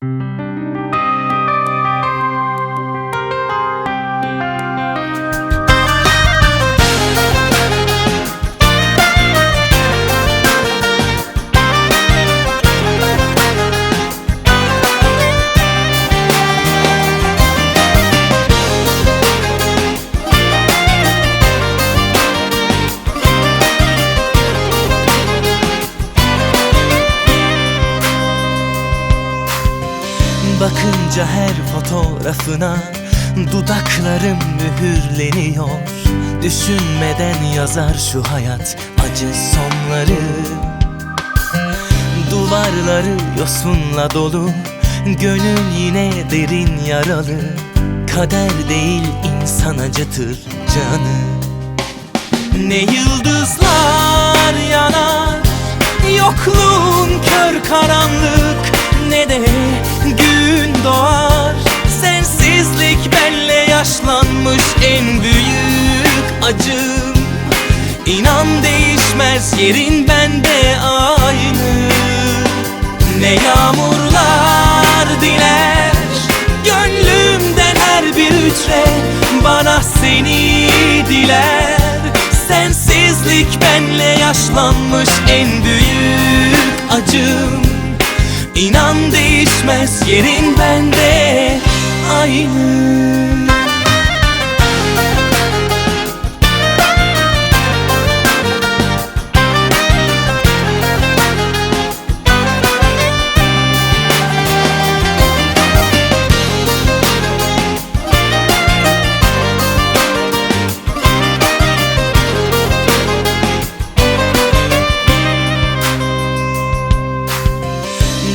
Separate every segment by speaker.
Speaker 1: Thank you. Bakınca her fotoğrafına Dudaklarım mühürleniyor. Düşünmeden yazar şu hayat acı sonları. Duvarları yosunla dolu Gönül yine derin yaralı. Kader değil insan acıtır canı. Ne yıldızlar yanar Yokluğun kör karanlık. Ne de doğar. Sensizlik benle yaşlanmış en büyük acım. İnan değişmez yerin bende aynı. Ne yağmurlar diler Gönlümden her bir hücre Bana seni diler. Sensizlik benle yaşlanmış en büyük acım İnan değişmez yerin bende. Aynı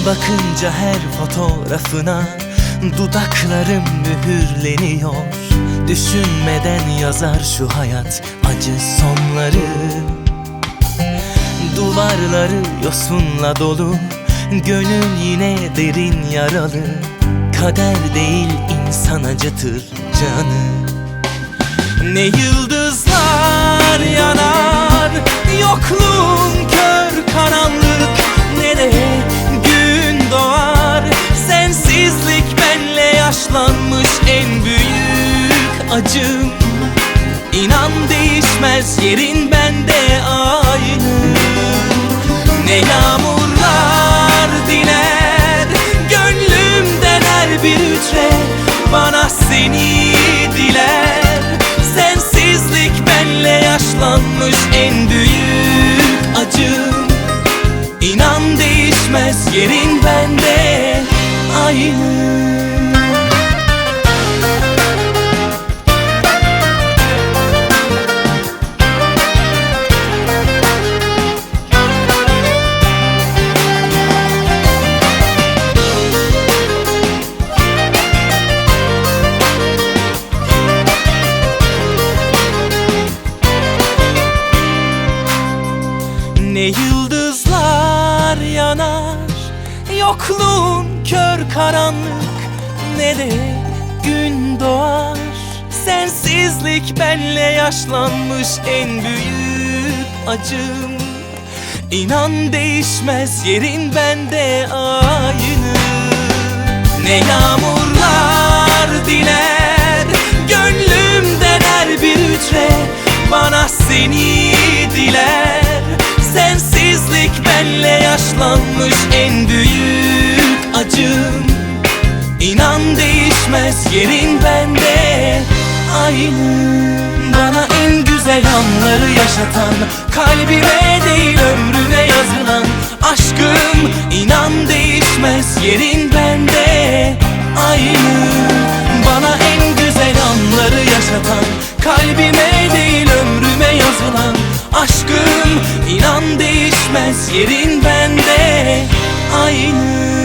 Speaker 1: Bakınca her fotoğrafına Dudaklarım mühürleniyor. Düşünmeden yazar şu hayat acı sonları. Duvarları yosunla dolu Gönül yine derin yaralı. Kader değil insan acıtır canı. Ne yıldızlar yanar Yokluğun acım İnan değişmez yerin bende aynı. Ne yağmurlar diler Gönlümden her bir hücre Bana seni diler. Sensizlik benle yaşlanmış en büyük acım İnan değişmez yerin bende aynı yıldızlar yanar. Yokluğun kör karanlık Ne de gün doğar. Sensizlik benle yaşlanmış en büyük acım. İnan değişmez yerin bende aynı. Ne yağmurlar yaşlanmış en büyük acım. İnan değişmez yerin bende. Aynı Bana en güzel anları yaşatan Kalbime değil ömrüne yazılan Aşkım. İnan değişmez yerin bende. Aynı Bana en güzel anları yaşatan Kalbime yerin bende aynı